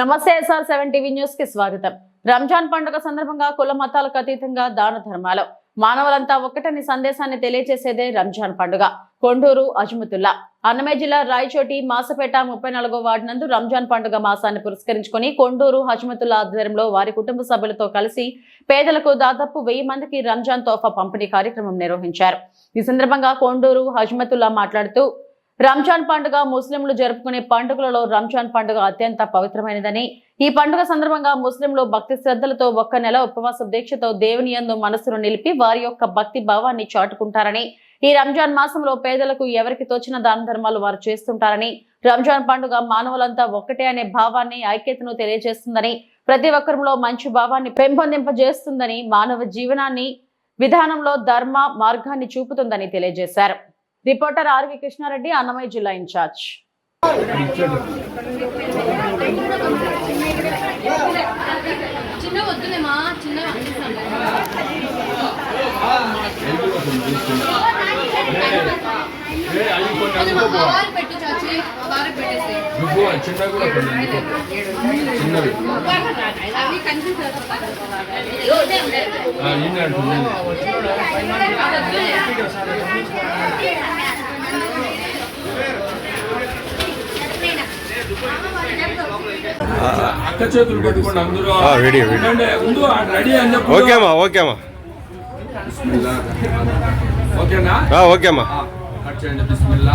నమస్తే SR seven TV న్యూస్కి స్వాగతం. రంజాన్ పండుగ సందర్భంగా కుల మతాలకు అతీతంగా దాన ధర్మాలు. మానవులంతా ఒక్కటని సందేశాన్ని తెలియజేసేదే రంజాన్ పండుగ. కొండూరు అజ్మతుల్లా. అన్నమయ్య జిల్లా రాయచోటి మాసపేట ముప్పై నాలుగో వార్డు నందు రంజాన్ పండుగ మాసాన్ని పురస్కరించుకొని కొండూరు హజ్మతుల్లా ఆధ్వర్యంలో వారి కుటుంబ సభ్యులతో కలిసి పేదలకు దాదాపు వెయ్యి మందికి రంజాన్ తోఫా పంపిణీ కార్యక్రమం నిర్వహించారు. ఈ సందర్భంగా కొండూరు హజ్మతుల్లా మాట్లాడుతూ రంజాన్ పండుగ ముస్లింలు జరుపుకునే పండుగలలో రంజాన్ పండుగ అత్యంత పవిత్రమైనదని. ఈ పండుగ సందర్భంగా ముస్లింలు భక్తి శ్రద్ధలతో ఒక్క నెల ఉపవాస దీక్షతో దేవుని యందు మనసును నిలిపి వారి యొక్క భక్తి భావాన్ని చాటుకుంటారని. ఈ రంజాన్ మాసంలో పేదలకు ఎవరికి తోచిన దాన ధర్మాలు వారు చేస్తుంటారని. రంజాన్ పండుగ మానవులంతా ఒక్కటే అనే భావాన్ని ఐక్యతను తెలియజేస్తుందని. ప్రతి ఒక్కరిలో మంచి భావాన్ని పెంపొందింపజేస్తుందని మానవ జీవనాన్ని విధానంలో ధర్మ మార్గాన్ని చూపుతుందని తెలియజేశారు. రిపోర్టర్ ఆర్వి కృష్ణారెడ్డి అన్నమయ్య జిల్లా ఇన్ఛార్జ్. చిన్న వద్దులేమా చిన్న పెట్టు చాచి. నువ్వు చిన్న కూడా చిన్నవి ఈయన అంటుంది అక్క చేతులు పెట్టుకోండి అందరూ. Video, video. రెడీ అని చెప్పు. ఓకే అమ్మా ఓకే అమ్మా బిస్మిల్లా. ఓకేనా? ఆ, ఓకే అమ్మా ఆ, కట్ చేయండి బిస్మిల్లా.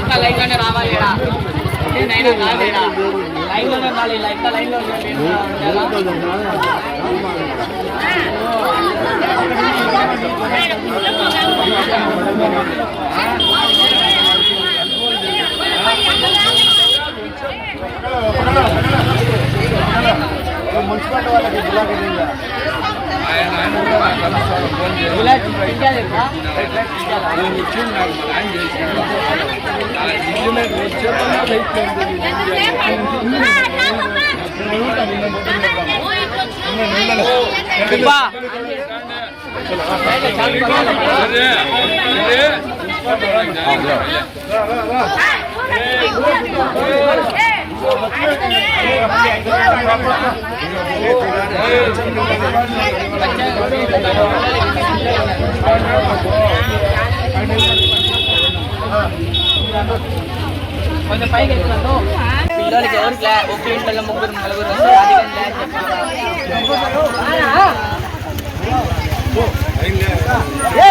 ఇంకా లైన్లోనే రావాలి ఈడ. అంటే నైనా లైన్లోనే ఉండాలి ఇలా ఇంకా లో ఉండాలి. ఆయన ఆయన కూడా నాకు కలుస్తాడు, ఫోన్ చేసి. ఇలా చించాలి ఇక్కడ. నేను వచ్చి నాకు ప్లాన్ చేశాను. ఆ ఇల్లు మీద వచ్చేటప్పుడు లైట్ ఇబ్బా. సరే, సరే. కొంచెం పైకి ఎక్కుతాను పిల్లలకి ఎవరికి లే ఒక ఇంట్లో ముగ్గురు నలుగురు వస్తే అది కానీ లే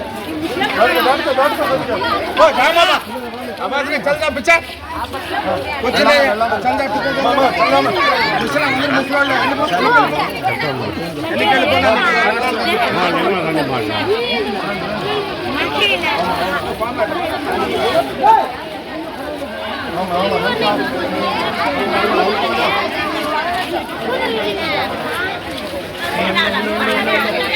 అని చెప్పాలి పక్కన వద్దంటే మళ్ళీ ఇక్కడ వస్తాడే పని అవ్వ నువ్వు నేను నువ్వు సరదా చిన్న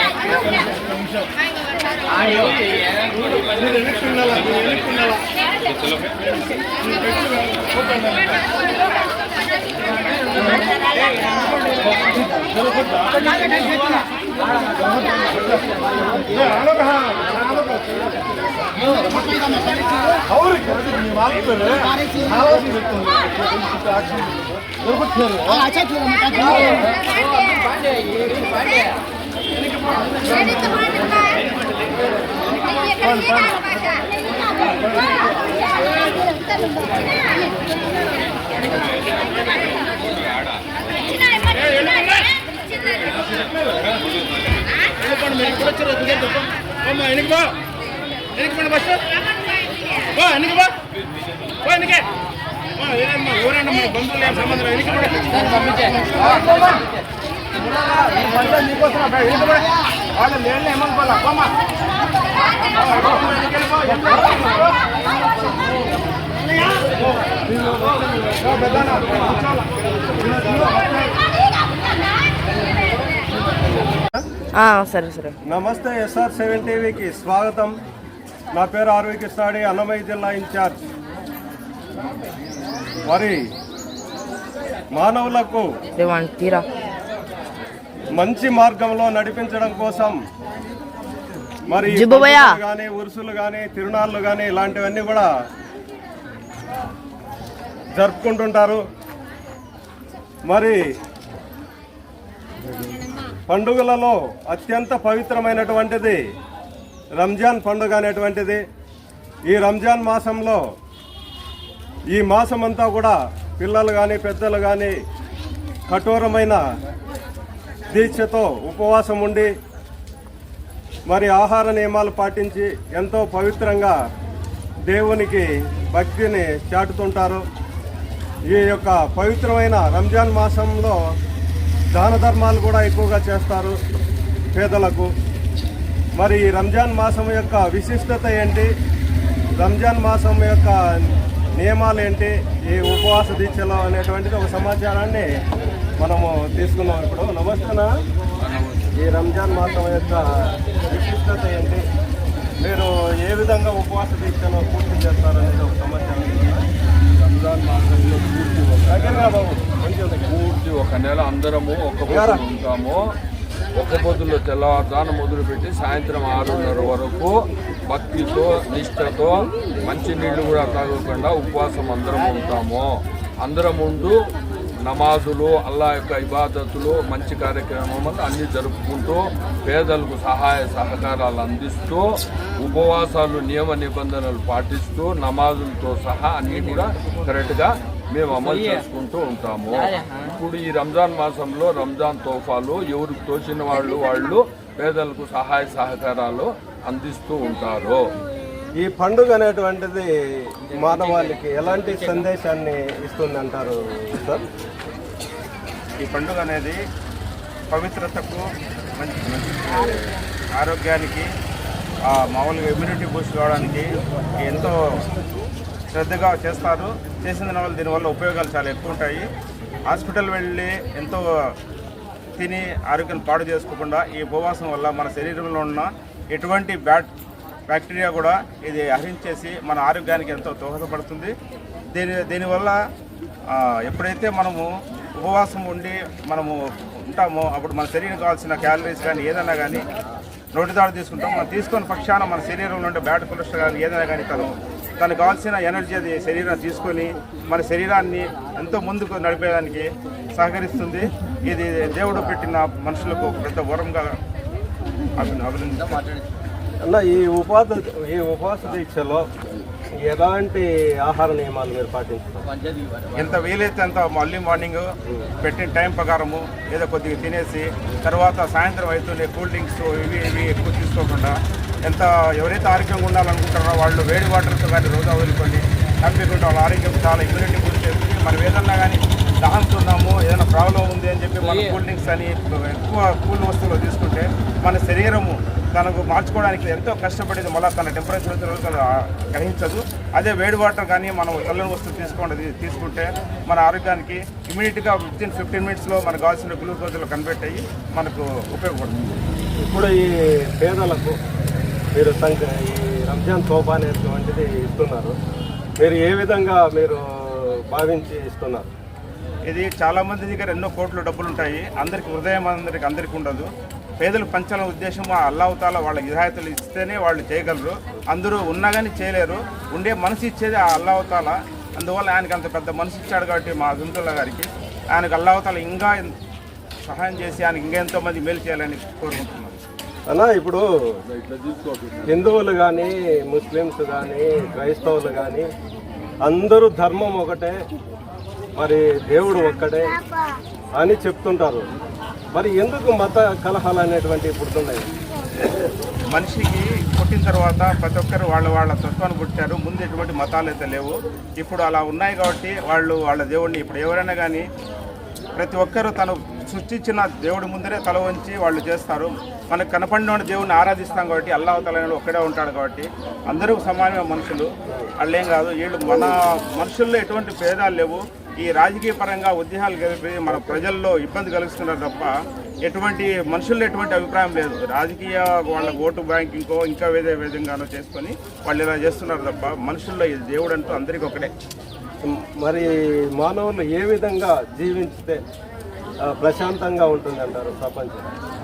ఇప్పుడు వచ్చారు టికెట్ అమ్మా ఎనికి బా ఎనికి పడి బస్సు బా ఎనికి బా బా ఎనికే బా ఏనమ్మా ఎవరన్నా మన బంధువులు ఏం సంబంధం లేదు ఎనికి వాళ్ళు లేని ఏమనుకోవాలా అమ్మా సరే సరే. నమస్తే ఎస్ఆర్ సెవెన్ టీవీకి స్వాగతం. నా పేరు ఆర్వి కృష్ణాడి అన్నమయ్య జిల్లా ఇన్ఛార్జ్. మరి మానవులకు తీరా. మంచి మార్గంలో నడిపించడం కోసం మరి కానీ ఉరుసులు కానీ తిరునాళ్ళు కానీ ఇలాంటివన్నీ కూడా జరుపుకుంటుంటారు. మరి పండుగలలో అత్యంత పవిత్రమైనటువంటిది రంజాన్ పండుగ అనేటువంటిది. ఈ రంజాన్ మాసంలో ఈ మాసం అంతా కూడా పిల్లలు కానీ పెద్దలు కానీ కఠోరమైన దీక్షతో ఉపవాసం ఉండి మరి ఆహార నియమాలు పాటించి ఎంతో పవిత్రంగా దేవునికి భక్తిని చాటుతుంటారు. ఈ యొక్క పవిత్రమైన రంజాన్ మాసంలో దాన ధర్మాలు కూడా ఎక్కువగా చేస్తారు పేదలకు. మరి ఈ రంజాన్ మాసం యొక్క విశిష్టత ఏంటి? రంజాన్ మాసం యొక్క నియమాలు ఏంటి? ఈ ఉపవాస దీక్షలో అనేటువంటిది ఒక సమాచారాన్ని మనము తీసుకున్నాం ఇప్పుడు. నమస్తేనా? ఈ రంజాన్ మాసం యొక్క విశిష్టత ఏంటి? మీరు ఏ విధంగా ఉపవాస దీక్షను పూర్తి చేస్తారనేది ఒక సమాచారం రంజాన్ మాసంలో పూర్తి ఒక దగ్గరగా బాబు. పూర్తి ఒక నెల అందరము పొద్దులు ఉంటాము. ఒక్క పొద్దులో తెల్లవారుజాను మొదలుపెట్టి సాయంత్రం ఆరున్నర వరకు భక్తితో నిష్ఠతో మంచి నీళ్ళు కూడా తాగకుండా ఉపవాసం అందరం ఉంటాము. అందరం ఉంటూ నమాజులు అల్లా యొక్క ఇబాదతులు మంచి కార్యక్రమాలు అన్ని జరుపుకుంటూ పేదలకు సహాయ సహకారాలు అందిస్తూ ఉపవాసాలు నియమ నిబంధనలు పాటిస్తూ నమాజులతో సహా అన్ని కూడా కరెక్ట్గా మేము అమలు చేసుకుంటూ ఉంటాము. ఇప్పుడు ఈ రంజాన్ మాసంలో రంజాన్ తోఫాలు ఎవరికి తోచిన వాళ్ళు వాళ్ళు పేదలకు సహాయ సహకారాలు అందిస్తూ ఉంటారు. ఈ పండుగ అనేటువంటిది మానవాళికి ఎలాంటి సందేశాన్ని ఇస్తుంది అంటారు సార్? ఈ పండుగ అనేది పవిత్రతకు మంచి ఆరోగ్యానికి మామూలుగా ఇమ్యూనిటీ బూస్ట్ కావడానికి ఎంతో శ్రద్ధగా చేస్తారు. చేసిన వల్ల దీనివల్ల ఉపయోగాలు చాలా ఎక్కువ ఉంటాయి. హాస్పిటల్ వెళ్ళి ఎంతో తిని ఆరోగ్యం పాడు చేసుకోకుండా ఈ ఉపవాసం వల్ల మన శరీరంలో ఉన్న ఎటువంటి బ్యాట్ బ్యాక్టీరియా కూడా ఇది హరించేసి మన ఆరోగ్యానికి ఎంతో దోహదపడుతుంది. దీని దీనివల్ల ఎప్పుడైతే మనము ఉపవాసం ఉండి మనము ఉంటామో అప్పుడు మన శరీరం కావాల్సిన క్యాలరీస్ కానీ ఏదైనా కానీ నోటి దాడి తీసుకుంటాం. మనం తీసుకొని పక్షాన మన శరీరంలో ఉండే బ్యాడ్ కొలెస్ట్రాల్ కానీ ఏదైనా కానీ తను తనకు కావాల్సిన ఎనర్జీ అది శరీరం తీసుకొని మన శరీరాన్ని ఎంతో ముందుకు నడిపేదానికి సహకరిస్తుంది. ఇది దేవుడు పెట్టిన మనుషులకు పెద్ద వరంగా అభి- అన్న ఈ ఉపాధి ఈ ఉపవాస దీక్షలో ఎలాంటి ఆహార నియమాలు మీరు పాటిస్తారు ఎంత వీలైతే అంత మళ్ళీ మార్నింగ్ పెట్టిన టైం ప్రకారము ఏదో కొద్దిగా తినేసి తర్వాత సాయంత్రం అవుతుండే కూల్ డ్రింక్స్ ఇవి ఇవి ఎక్కువ తీసుకోకుండా ఎంత ఎవరైతే ఆరోగ్యంగా ఉండాలనుకుంటారో వాళ్ళు వేడి వాటర్తో కానీ రోజా వదులుకొని హ్యాపీగా వాళ్ళ ఆరోగ్యం చాలా ఇమ్యూనిటీ చేస్తుంది. మనం ఏదన్నా కానీ దాహంతున్నాము ఏదైనా ప్రాబ్లం ఉంది అని చెప్పి మన కూల్ డ్రింక్స్ అని ఎక్కువ కూల్ వస్తువులు తీసుకుంటే మన శరీరము తనకు మార్చుకోవడానికి ఎంతో కష్టపడేది మళ్ళీ తన టెంపరేచర్ తను గ్రహించదు. అదే వేడి వాటర్ కానీ మనం చల్లని వస్తువు తీసుకోండి తీసుకుంటే మన ఆరోగ్యానికి ఇమీడియట్గా విత్ ఇన్ ఫిఫ్టీన్ మినిట్స్లో మనకు కావాల్సిన గ్లూకోజ్లో కన్వర్ట్ అయ్యి మనకు ఉపయోగపడుతుంది. ఇప్పుడు ఈ పేదలకు మీరు ఈ రంజాన్ తోఫా అనేటువంటిది ఇస్తున్నారు. మీరు ఏ విధంగా మీరు భావించి ఇస్తున్నారు? ఇది చాలా మంది దగ్గర ఎన్నో కోట్ల డబ్బులు ఉంటాయి. అందరికి హృదయం అందరికి అందరికి ఉండదు. పేదలు పంచాలనే ఉద్దేశం ఆ అల్లావుతాల వాళ్ళ విధాయతలు ఇస్తేనే వాళ్ళు చేయగలరు. అందరూ ఉన్నా కానీ చేయలేరు. ఉండే మనసు ఇచ్చేది ఆ అల్లావుతాల. అందువల్ల ఆయనకి అంత పెద్ద మనసు ఇచ్చాడు కాబట్టి మా అజంతుల్లా గారికి ఆయనకు అల్లావుతాల ఇంకా సహాయం చేసి ఆయనకి ఇంకా ఎంతో మంది మేలు చేయాలని కోరుకుంటున్నాను అలా ఇప్పుడు హిందువులు కానీ ముస్లిమ్స్ కానీ క్రైస్తవులు కానీ అందరూ ధర్మం ఒకటే. మరి దేవుడు ఒక్కటే అని చెప్తుంటారు. మరి ఎందుకు మత కలహాలు అనేటువంటి పుడుతున్నాయి? మనిషికి పుట్టిన తర్వాత ప్రతి ఒక్కరు వాళ్ళ వాళ్ళ తత్వాన్ని పుట్టారు. ముందు ఎటువంటి మతాలు అయితే లేవు. ఇప్పుడు అలా ఉన్నాయి కాబట్టి వాళ్ళు వాళ్ళ దేవుడిని ఇప్పుడు ఎవరైనా కానీ ప్రతి ఒక్కరూ తను సృష్టించిన దేవుడి ముందరే తల వంచి వాళ్ళు చేస్తారు. మనకు కనపడిన దేవుడిని ఆరాధిస్తాం కాబట్టి అల్లా ఒక్కడే ఉంటాడు కాబట్టి అందరూ సమానమైన మనుషులు. వాళ్ళేం కాదు వీళ్ళు మన మనుషుల్లో ఎటువంటి భేదాలు లేవు. ఈ రాజకీయ పరంగా ఉద్యమాలు కలిపి మన ప్రజల్లో ఇబ్బంది కలిగిస్తున్నారు తప్ప ఎటువంటి మనుషుల్లో ఎటువంటి అభిప్రాయం లేదు. రాజకీయ వాళ్ళ ఓటు బ్యాంకింగ్కో ఇంకా వేరే విధంగానో చేసుకొని వాళ్ళు ఇలా చేస్తున్నారు తప్ప మనుషుల్లో ఇది దేవుడు అంటూ అందరికీ ఒకటే. మరి మానవులు ఏ విధంగా జీవించితే ప్రశాంతంగా ప్రశాంతంగా ఉంటుందంటారు ప్రపంచం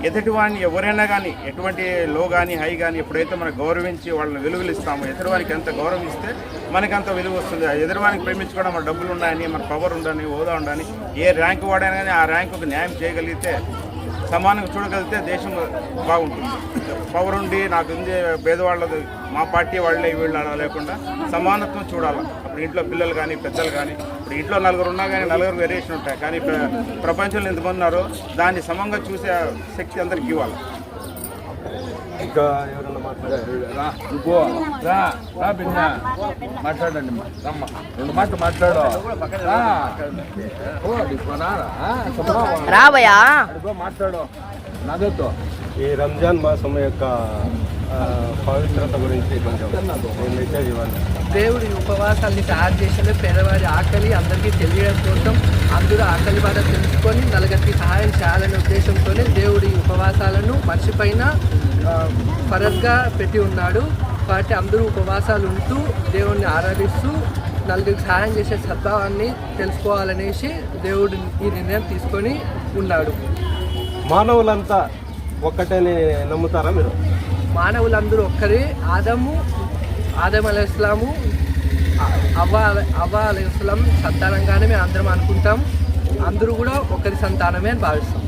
ఎదుటి వాడిని ఎవరైనా కానీ ఎటువంటి లో కానీ హై కానీ ఎప్పుడైతే మనం గౌరవించి వాళ్ళని విలువలు ఇస్తామో ఎదురువానికి ఎంత గౌరవం ఇస్తే మనకి అంత విలువ వస్తుంది. ఆ ఎదురువానికి ప్రేమించుకోవడం మన డబ్బులు ఉన్నాయని మన పవర్ ఉండని హోదా ఉండని ఏ ర్యాంకు వాడైనా కానీ ఆ ర్యాంకుకు న్యాయం చేయగలిగితే సమానంగా చూడగలిగితే దేశం బాగుంటుంది. పవర్ ఉండి నాకు ఉంది పేదవాళ్ళది మా పార్టీ వాళ్ళే వీళ్ళు అలా లేకుండా సమానత్వం చూడాలి. అప్పుడు ఇంట్లో పిల్లలు కానీ పెద్దలు కానీ ఇప్పుడు ఇంట్లో నలుగురు ఉన్నా కానీ నలుగురు వేరియేషన్ ఉంటాయి. కానీ ప్ర- ప్రపంచంలో ఎంతమంది ఉన్నారో దాన్ని సమంగా చూసే శక్తి అందరికి ఇవ్వాలి. ఇంకా మాట్లాడారు? మాట్లాడండి. రమ్మ. రెండు మాటలు మాట్లాడు? రాబోయా మాట్లాడు. ఈ రంజాన్ మాసం యొక్క ఆ, పవిత్రత గురించి కొంచెం మెసేజ్ ఇవ్వండి. దేవుడి ఉపవాసాల్ని తయారు చేసిన పేదవాడి ఆకలి అందరికీ తెలియడం కోసం అందరూ ఆకలి బాధ తెలుసుకొని నలుగురికి సహాయం చేయాలనే ఉద్దేశంతోనే దేవుడి ఉపవాసాలను మనిషి పైన ఆ, ఫరజ్గా పెట్టి ఉన్నాడు. కాబట్టి అందరూ ఉపవాసాలు ఉంటూ దేవుడిని ఆరాధిస్తూ నలుగురికి సహాయం చేసే సద్భావాన్ని తెలుసుకోవాలనేసి దేవుడు ఈ నిర్ణయం తీసుకొని ఉన్నాడు. మానవులంతా ఒక్కటని నమ్ముతారా మీరు? మానవులందరూ ఒక్కరే. ఆదము ఆదం అలైస్లాము అవ్వ అవ్వ అలైస్లాం సంతానంగానే మేము అందరం అనుకుంటాం. అందరూ కూడా ఒకరి సంతానమే అని భావిస్తాం.